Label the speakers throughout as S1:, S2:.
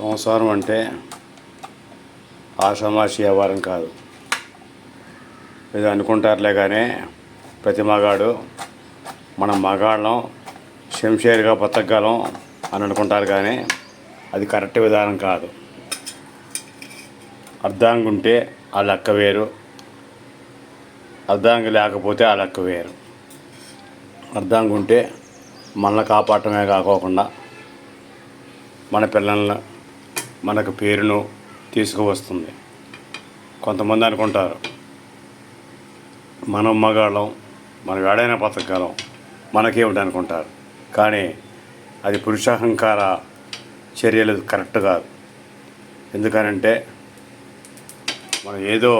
S1: సంసారం అంటే ఆషామాషి వ్యవహారం కాదు. ఇది అనుకుంటారులే కానీ ప్రతి మగాడు మన మగాళ్ళం శంషేరుగా బతకగలం అని అనుకుంటారు కానీ అది కరెక్ట్ విధానం కాదు. అర్ధాంగి ఉంటే ఆ లెక్క వేరు. అర్ధాంగి లేకపోతే ఆ లెక్క వేరు. అర్ధాంగి ఉంటే మనల్ని కాపాడటమే కాకోకుండా మన పిల్లల్ని మనకు పేరును తీసుకువస్తుంది. కొంతమంది అనుకుంటారు మనం మగాళ్ళం మనం ఏడైనా బతకగలం మనకేమిటి అనుకుంటారు. కానీ అది పురుషాహంకార చర్యలు కరెక్ట్ కాదు. ఎందుకనంటే మనం ఏదో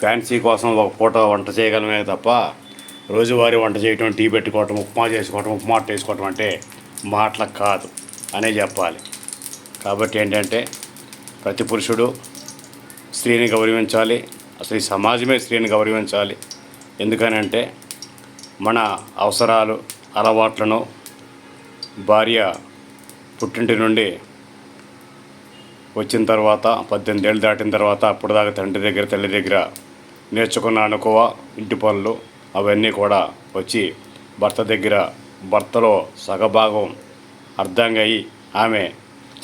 S1: ఫ్యాన్సీ కోసం ఒక పూట వంట చేయగలమే తప్ప రోజువారీ వంట చేయటం టీ పెట్టుకోవటం ఉప్మా చేసుకోవటం ఉప్మా వేసుకోవటం అంటే మాటల కాదు అనే చెప్పాలి. కాబట్టి ఏంటంటే ప్రతి పురుషుడు స్త్రీని గౌరవించాలి అసలు ఈ సమాజమే స్త్రీని గౌరవించాలి. ఎందుకనంటే మన అవసరాలు అలవాట్లను భార్య పుట్టింటి నుండి వచ్చిన తర్వాత పద్దెనిమిది ఏళ్ళు దాటిన తర్వాత అప్పుడు దాకా తండ్రి దగ్గర తల్లి దగ్గర నేర్చుకున్న అనుకువ ఇంటి పనులు అవన్నీ కూడా వచ్చి భర్త దగ్గర భర్తలో సగభాగం అర్థంగా అయి ఆమె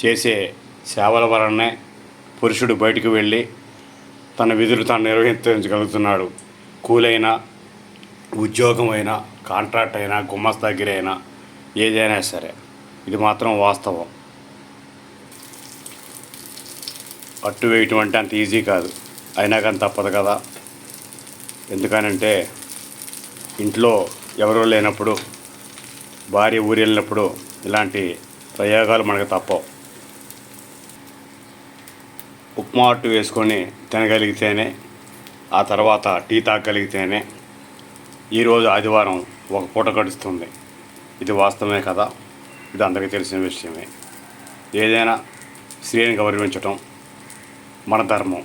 S1: చేసే సేవల వలనే పురుషుడు బయటికి వెళ్ళి తన విధులు తాను నిర్వహించగలుగుతున్నాడు. కూలైనా ఉద్యోగం అయినా కాంట్రాక్ట్ అయినా గుమ్మస్తాగిరైనా ఏదైనా సరే. ఇది మాత్రం వాస్తవం. అట్టు వేయటం అంటే అంత ఈజీ కాదు. అయినా కానీ తప్పదు కదా. ఎందుకనంటే ఇంట్లో ఎవరో లేనప్పుడు భార్య ఊరు వెళ్ళినప్పుడు ఇలాంటి ప్రయోగాలు మనకు తప్పవు. ఉప్మా అట్టు వేసుకొని తినగలిగితేనే ఆ తర్వాత టీ తాగగలిగితేనే ఈరోజు ఆదివారం ఒక పూట గడుస్తుంది. ఇది వాస్తవమే కదా? ఇది అందరికీ తెలిసిన విషయమే. ఏదైనా స్త్రీని గౌరవించటం మన ధర్మం.